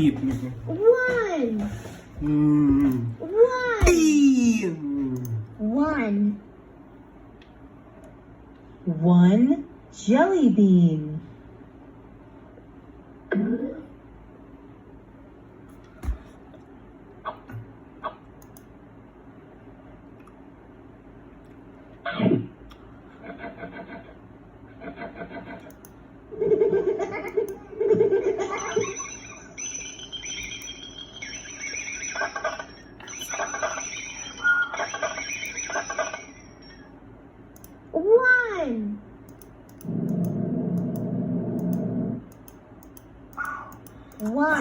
ถีบ One. อืม One. อีม One. One jelly bean. A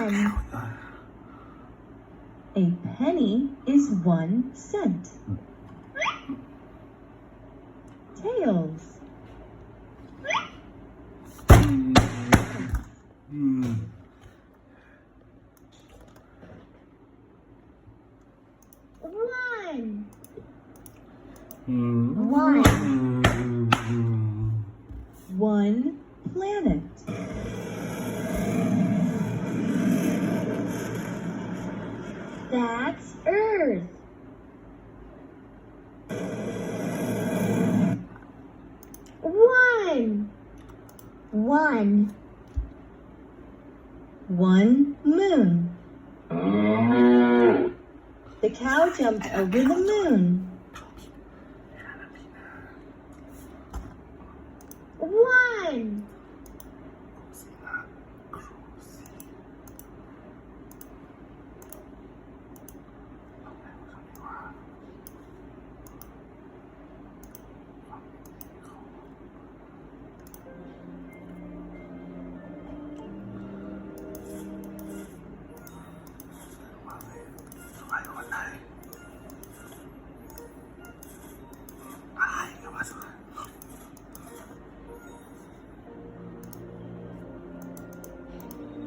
penny is one cent. Tails. One. Hmm. One. That's Earth. One. One. One moon. The cow jumped over the moon. One.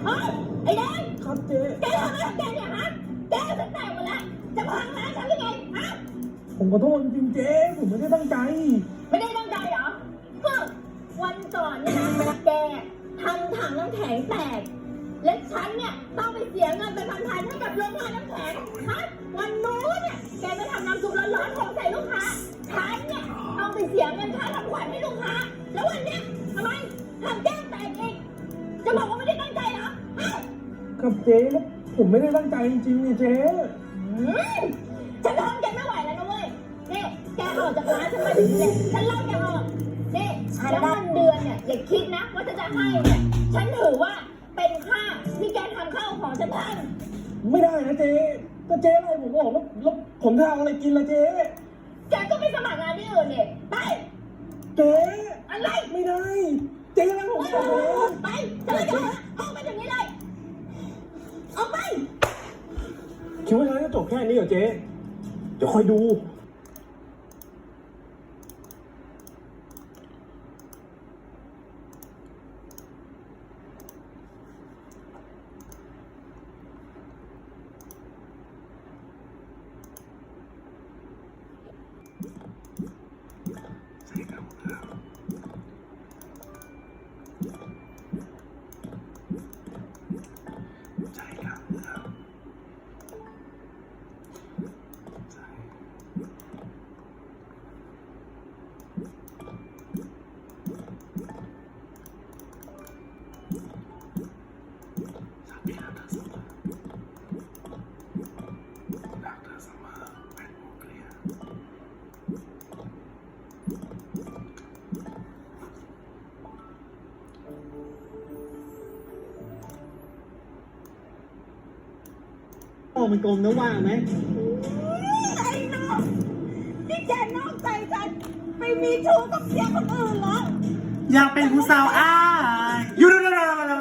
เฮ้ยไอ้แดงครับเจ๊แกทำอะไรของแกเนี่ยฮะแกจะแตกหมดแล้วจะพังร้านฉันหรือไงฮะผมขอโทษจริงๆเจ๊ผมไม่ได้ตั้งใจ ไม่ได้ตั้งใจเหรอฮึวันก่อนเนี่ยนะแกทำถังน้ำแข็งแตก และฉันเนี่ยต้องไปเสียเงินไปพันพันให้กับโรงงานน้ำแข็งฮะวันนู้นเนี่ยแกไปทำน้ำซุปร้อนๆของใส่ลูกค้าฉันเนี่ยต้องไปเสียเงินค่าทำขวัญให้ลูกค้าแล้ววันเนี้ยทำไมทำแก เจ๊แล้วผมไม่ได้ตั้งใจจริงๆเนี่ยเจ๊อืมฉันทนแกไม่ไหวแล้วนะเว้ยนี่แกออกจากร้านฉันมาถึงเนี่ยฉันไล่แกออกนี่แล้วเงินเดือนเนี่ยอย่าคิดนะว่าฉันจะให้เนี่ยฉันถือว่าเป็นค่าที่แกทำข้าวของฉันพังไม่ได้นะเจ๊ก็เจ๊อะไรผมบอกแล้วแล้วผมจะเอาอะไรกินล่ะเจ๊แกก็ไปสมัครงานที่อื่นเนี่ยไป เจ๊ อะไร ไม่ได้ เจ๊อะไรผม ไป บอกแล้ว ไปจะไม่จะออกไปถึงนี้เลยออกไป คิดว่าฉั นี้เหรอเจ๊เดี๋ยวคอยดู โอ้มันกลมนะว่างไหมไอ้น้องนี่แกนอกใจฉันไปมีชู้กับเมียคนอื่นเหรออยากเป็นผู้สาวอ้ายอยู่ดูดูดูดูดู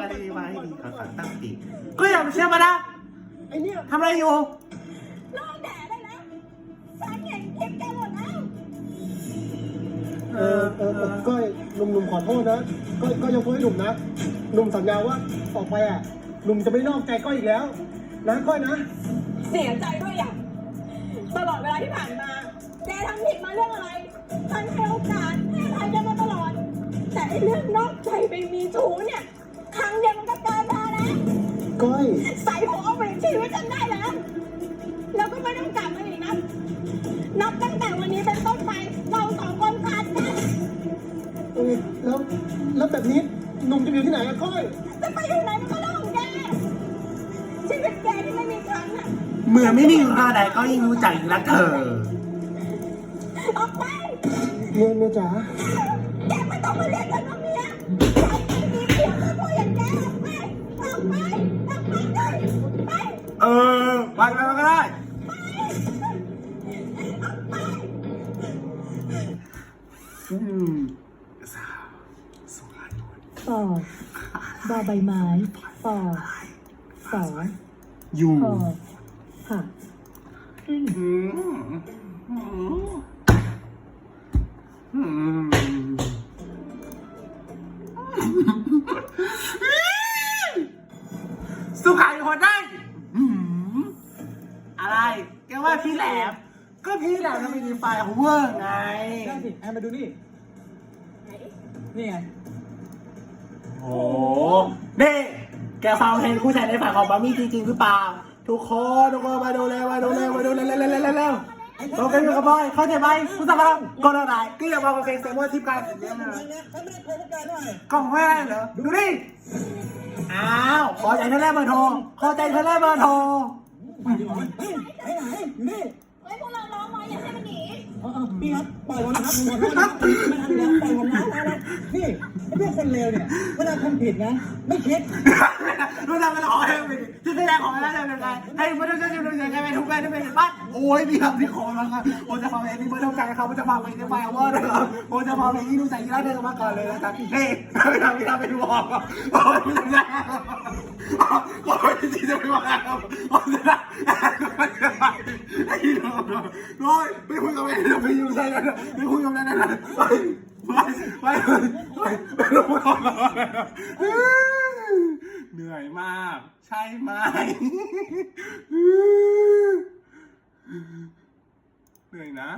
ดูดีมาให้ดีก่อนก่อนตั้งสติก็อย่าไปเชื่อมานะไอเนี่ยทำอะไรอยู่ลองแดดได้แล้วฉันเห็นคลิปแกหมดแล้วเออเออเออก้อยหนุ่มๆขอโทษนะก้อยก้อยยกโทษให้หนุ่มนะหนุ่มสัญญาว่าต่อไปอะหนุ่มจะไม่นอกใจก้อยอีกแล้ว นะก้อยนะ เสียใจด้วยอะตลอดเวลาที่ผ่านมา แกทำผิดมาเรื่องอะไรฉันให้โอกาสให้อภัยแกมาตลอด แต่ไอ้เรื่องนอกใจไปมีชู้เนี่ย ครั้งเดียวมันก็เกินพอแล้ว ก้อย ใส่หัวเอาไปชีวิตฉันได้แล้ว แล้วก็ไม่ต้องกลับมาอีกนะ นับตั้งแต่วันนี้เป็นต้นไป เราสองคนขาดกัน เออแล้วแล้วแบบนี้หนุ่มจะอยู่ที่ไหนอะก้อย เมื่อไม่มีข้าวใดก็ยิ่งรู้จักยิ่งรักเธอ ออกไปเมียเมียจ๋าแกไม่ต้องมาเรียกฉันว่าเมียใครไม่มีผัวก็พูดอย่างแกออกไปออกไปออกไปเลยไปเออไปไปก็ได้ อืมสาวสวยปอบอใบไม้ปอสออยู่พอ ผักอืมอืมอืมสุขายคนได้อืมอะไรแกว่าพี่แหลมก็พี่แหลมทำไมมีไฟล์ของเวอร์ไง ได้สิแอนมาดูนี่ นี่ไง โอ้นี่แกฟังเพลงคู่ใจในฝันของบามี่จริงๆหรือเปล่า ทุกคนทุกคนมาดูเลยมาดูเลยมาดูเลยเร็วเร็วเร็วเร็วโอเคอยู่กับบอยเข้าใจไหมคุณสามารถกดอะไรก็อย่าบอกโอเคเซมเวอร์ทิปการกล่องไม่ได้เหรอดูดิอ้าวขอใจเธอแรกเบอร์โทรขอใจเธอแรกเบอร์โทรเฮ้ยพวกเราร้องไว้อย่าให้มันหนี พี่ครับปล่อยผมนะครับผมขอโทษนะครับไม่ทันแล้วปล่อยผมนะครับนี่ไอ้พวกคนเลวเนี่ยเวลาทำผิดนะไม่คิดรู้จักกันหรอให้เป็นที่แสดงของอะไรได้เป็นไงให้ไม่ต้องจะจะจะจะไปทุกแม่ทุกแม่บ้านโอ้ยมีคำที่ขอมาครับผมจะฟังเพลงนี้ไม่ต้องใจครับผมจะฟังเพลงนี้ไปว่าเลยครับผมจะฟังเพลงนี้ดูใจที่รักเธอมาก่อนเลยนะครับนี่ไม่ทำไม่ทำไปดูออกโอ้ยไม่ได้โอ้ยจริงจะไม่ว่าครับผมจะได้ไอ้น้องน้อยไม่คุยกับแม่ไม่อยู่ใช่กันไม่คุยกับแม่นั่นไปไปไปไปไปลงมาก่อนเหนื่อยมาก ใช่ไหมเหนื่อยนะ